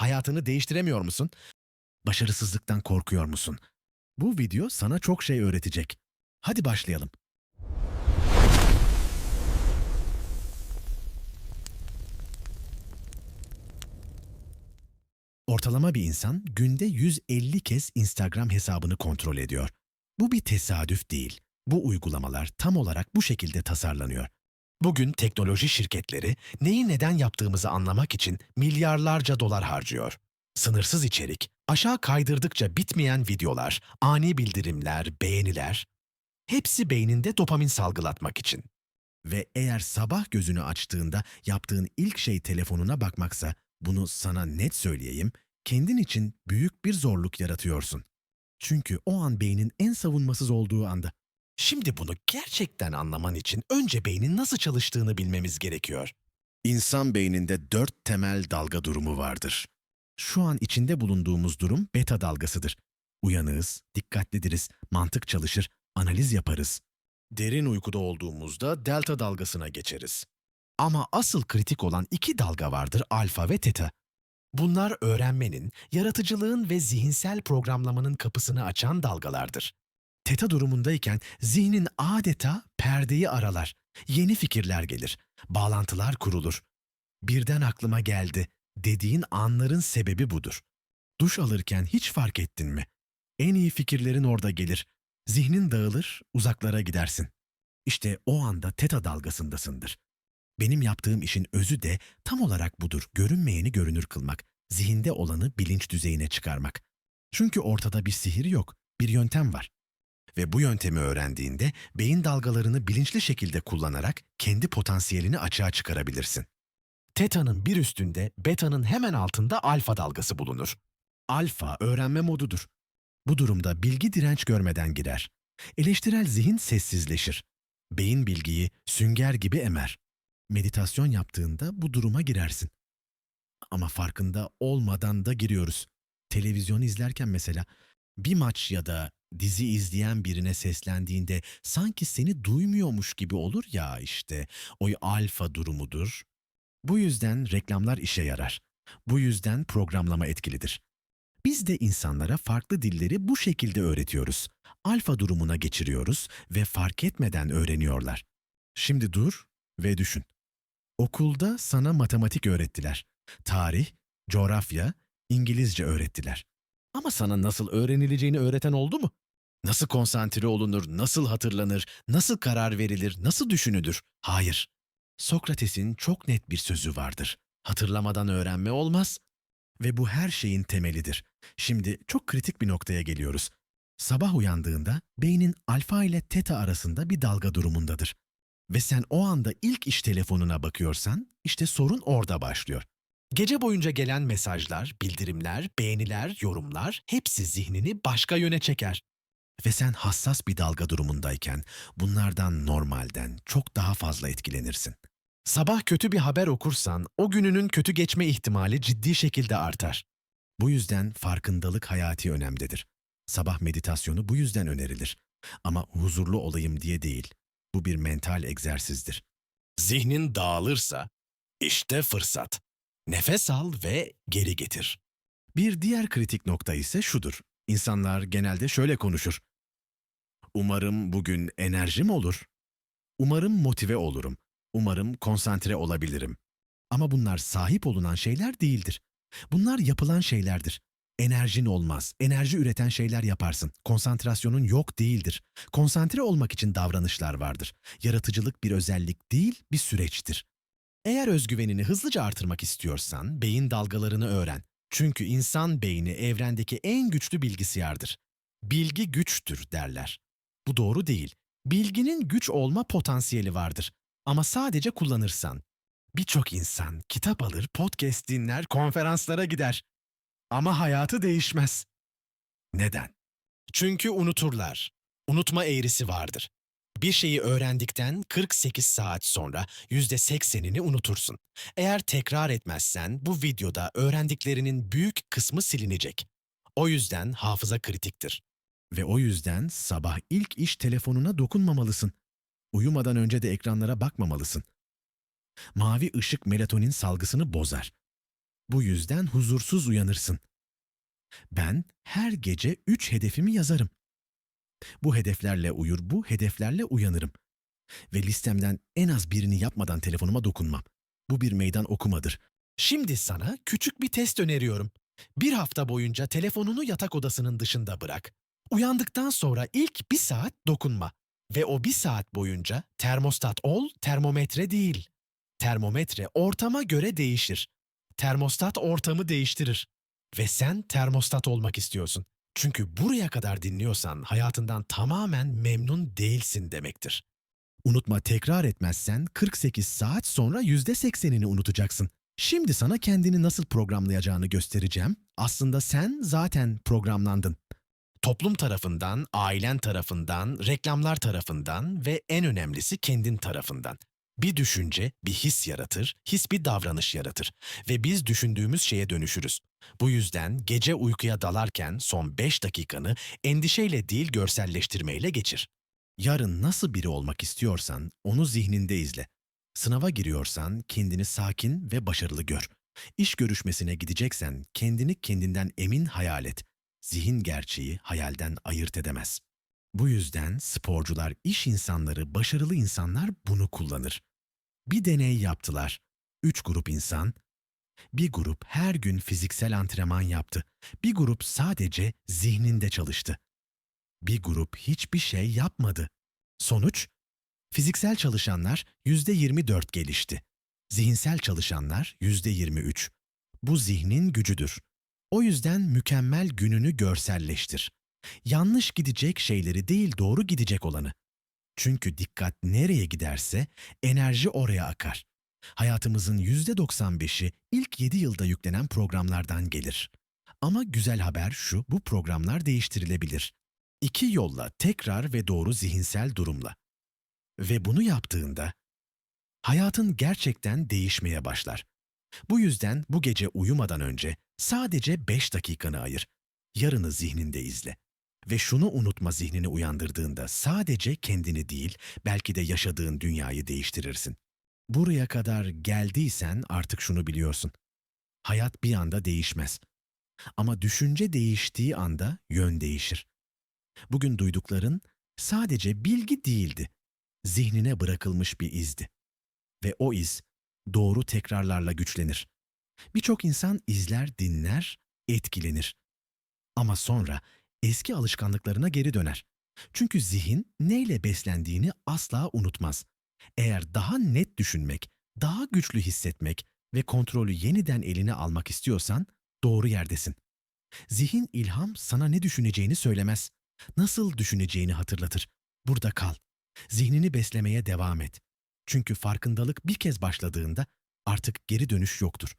Hayatını değiştiremiyor musun? Başarısızlıktan korkuyor musun? Bu video sana çok şey öğretecek. Hadi başlayalım. Ortalama bir insan günde 150 kez Instagram hesabını kontrol ediyor. Bu bir tesadüf değil. Bu uygulamalar tam olarak bu şekilde tasarlanıyor. Bugün teknoloji şirketleri neyi neden yaptığımızı anlamak için milyarlarca dolar harcıyor. Sınırsız içerik, aşağı kaydırdıkça bitmeyen videolar, ani bildirimler, beğeniler, hepsi beyninde dopamin salgılatmak için. Ve eğer sabah gözünü açtığında yaptığın ilk şey telefonuna bakmaksa, bunu sana net söyleyeyim, kendin için büyük bir zorluk yaratıyorsun. Çünkü o an beynin en savunmasız olduğu anda. Şimdi bunu gerçekten anlaman için önce beynin nasıl çalıştığını bilmemiz gerekiyor. İnsan beyninde dört temel dalga durumu vardır. Şu an içinde bulunduğumuz durum beta dalgasıdır. Uyanığız, dikkatlidiriz, mantık çalışır, analiz yaparız. Derin uykuda olduğumuzda delta dalgasına geçeriz. Ama asıl kritik olan iki dalga vardır alfa ve teta. Bunlar öğrenmenin, yaratıcılığın ve zihinsel programlamanın kapısını açan dalgalardır. Teta durumundayken zihnin adeta perdeyi aralar. Yeni fikirler gelir, bağlantılar kurulur. Birden aklıma geldi dediğin anların sebebi budur. Duş alırken hiç fark ettin mi? En iyi fikirlerin orada gelir. Zihnin dağılır, uzaklara gidersin. İşte o anda teta dalgasındasındır. Benim yaptığım işin özü de tam olarak budur. Görünmeyeni görünür kılmak, zihinde olanı bilinç düzeyine çıkarmak. Çünkü ortada bir sihir yok, bir yöntem var. Ve bu yöntemi öğrendiğinde beyin dalgalarını bilinçli şekilde kullanarak kendi potansiyelini açığa çıkarabilirsin. Teta'nın bir üstünde, beta'nın hemen altında alfa dalgası bulunur. Alfa öğrenme modudur. Bu durumda bilgi direnç görmeden girer. Eleştirel zihin sessizleşir. Beyin bilgiyi sünger gibi emer. Meditasyon yaptığında bu duruma girersin. Ama farkında olmadan da giriyoruz. Televizyon izlerken mesela bir maç ya da dizi izleyen birine seslendiğinde sanki seni duymuyormuş gibi olur ya işte. O alfa durumudur. Bu yüzden reklamlar işe yarar. Bu yüzden programlama etkilidir. Biz de insanlara farklı dilleri bu şekilde öğretiyoruz. Alfa durumuna geçiriyoruz ve fark etmeden öğreniyorlar. Şimdi dur ve düşün. Okulda sana matematik öğrettiler. Tarih, coğrafya, İngilizce öğrettiler. Ama sana nasıl öğrenileceğini öğreten oldu mu? Nasıl konsantre olunur, nasıl hatırlanır, nasıl karar verilir, nasıl düşünülür? Hayır. Sokrates'in çok net bir sözü vardır. Hatırlamadan öğrenme olmaz. Ve bu her şeyin temelidir. Şimdi çok kritik bir noktaya geliyoruz. Sabah uyandığında beynin alfa ile teta arasında bir dalga durumundadır. Ve sen o anda ilk iş telefonuna bakıyorsan işte sorun orada başlıyor. Gece boyunca gelen mesajlar, bildirimler, beğeniler, yorumlar hepsi zihnini başka yöne çeker. Ve sen hassas bir dalga durumundayken bunlardan normalden çok daha fazla etkilenirsin. Sabah kötü bir haber okursan o gününün kötü geçme ihtimali ciddi şekilde artar. Bu yüzden farkındalık hayati önemdedir. Sabah meditasyonu bu yüzden önerilir. Ama huzurlu olayım diye değil. Bu bir mental egzersizdir. Zihnin dağılırsa işte fırsat. Nefes al ve geri getir. Bir diğer kritik nokta ise şudur. İnsanlar genelde şöyle konuşur. Umarım bugün enerjim olur. Umarım motive olurum. Umarım konsantre olabilirim. Ama bunlar sahip olunan şeyler değildir. Bunlar yapılan şeylerdir. Enerjin olmaz. Enerji üreten şeyler yaparsın. Konsantrasyonun yok değildir. Konsantre olmak için davranışlar vardır. Yaratıcılık bir özellik değil, bir süreçtir. Eğer özgüvenini hızlıca artırmak istiyorsan beyin dalgalarını öğren. Çünkü insan beyni evrendeki en güçlü bilgisayardır. Bilgi güçtür derler. Bu doğru değil. Bilginin güç olma potansiyeli vardır. Ama sadece kullanırsan. Birçok insan kitap alır, podcast dinler, konferanslara gider. Ama hayatı değişmez. Neden? Çünkü unuturlar. Unutma eğrisi vardır. Bir şeyi öğrendikten 48 saat sonra %80'ini unutursun. Eğer tekrar etmezsen bu videoda öğrendiklerinin büyük kısmı silinecek. O yüzden hafıza kritiktir. Ve o yüzden sabah ilk iş telefonuna dokunmamalısın. Uyumadan önce de ekranlara bakmamalısın. Mavi ışık melatonin salgısını bozar. Bu yüzden huzursuz uyanırsın. Ben her gece üç hedefimi yazarım. Bu hedeflerle uyur, bu hedeflerle uyanırım. Ve listemden en az birini yapmadan telefonuma dokunmam. Bu bir meydan okumadır. Şimdi sana küçük bir test öneriyorum. Bir hafta boyunca telefonunu yatak odasının dışında bırak. Uyandıktan sonra ilk bir saat dokunma. Ve o bir saat boyunca termostat ol, termometre değil. Termometre ortama göre değişir. Termostat ortamı değiştirir. Ve sen termostat olmak istiyorsun. Çünkü buraya kadar dinliyorsan hayatından tamamen memnun değilsin demektir. Unutma tekrar etmezsen 48 saat sonra %80'ini unutacaksın. Şimdi sana kendini nasıl programlayacağını göstereceğim. Aslında sen zaten programlandın. Toplum tarafından, ailen tarafından, reklamlar tarafından ve en önemlisi kendin tarafından. Bir düşünce bir his yaratır, his bir davranış yaratır ve biz düşündüğümüz şeye dönüşürüz. Bu yüzden gece uykuya dalarken son 5 dakikanı endişeyle değil görselleştirmeyle geçir. Yarın nasıl biri olmak istiyorsan onu zihninde izle. Sınava giriyorsan kendini sakin ve başarılı gör. İş görüşmesine gideceksen kendini kendinden emin hayal et. Zihin gerçeği hayalden ayırt edemez. Bu yüzden sporcular, iş insanları, başarılı insanlar bunu kullanır. Bir deney yaptılar. Üç grup insan. Bir grup her gün fiziksel antrenman yaptı. Bir grup sadece zihninde çalıştı. Bir grup hiçbir şey yapmadı. Sonuç? Fiziksel çalışanlar yüzde 24 gelişti. Zihinsel çalışanlar yüzde 23. Bu zihnin gücüdür. O yüzden mükemmel gününü görselleştir. Yanlış gidecek şeyleri değil doğru gidecek olanı. Çünkü dikkat nereye giderse enerji oraya akar. Hayatımızın yüzde 95'i ilk 7 yılda yüklenen programlardan gelir. Ama güzel haber şu, bu programlar değiştirilebilir. İki yolla tekrar ve doğru zihinsel durumla. Ve bunu yaptığında hayatın gerçekten değişmeye başlar. Bu yüzden bu gece uyumadan önce sadece 5 dakikanı ayır. Yarını zihninde izle. Ve şunu unutma zihnini uyandırdığında sadece kendini değil, belki de yaşadığın dünyayı değiştirirsin. Buraya kadar geldiysen artık şunu biliyorsun. Hayat bir anda değişmez. Ama düşünce değiştiği anda yön değişir. Bugün duydukların sadece bilgi değildi. Zihnine bırakılmış bir izdi. Ve o iz doğru tekrarlarla güçlenir. Birçok insan izler, dinler, etkilenir. Ama sonra eski alışkanlıklarına geri döner. Çünkü zihin neyle beslendiğini asla unutmaz. Eğer daha net düşünmek, daha güçlü hissetmek ve kontrolü yeniden eline almak istiyorsan doğru yerdesin. Zihin ilham sana ne düşüneceğini söylemez. Nasıl düşüneceğini hatırlatır. Burada kal. Zihnini beslemeye devam et. Çünkü farkındalık bir kez başladığında artık geri dönüş yoktur.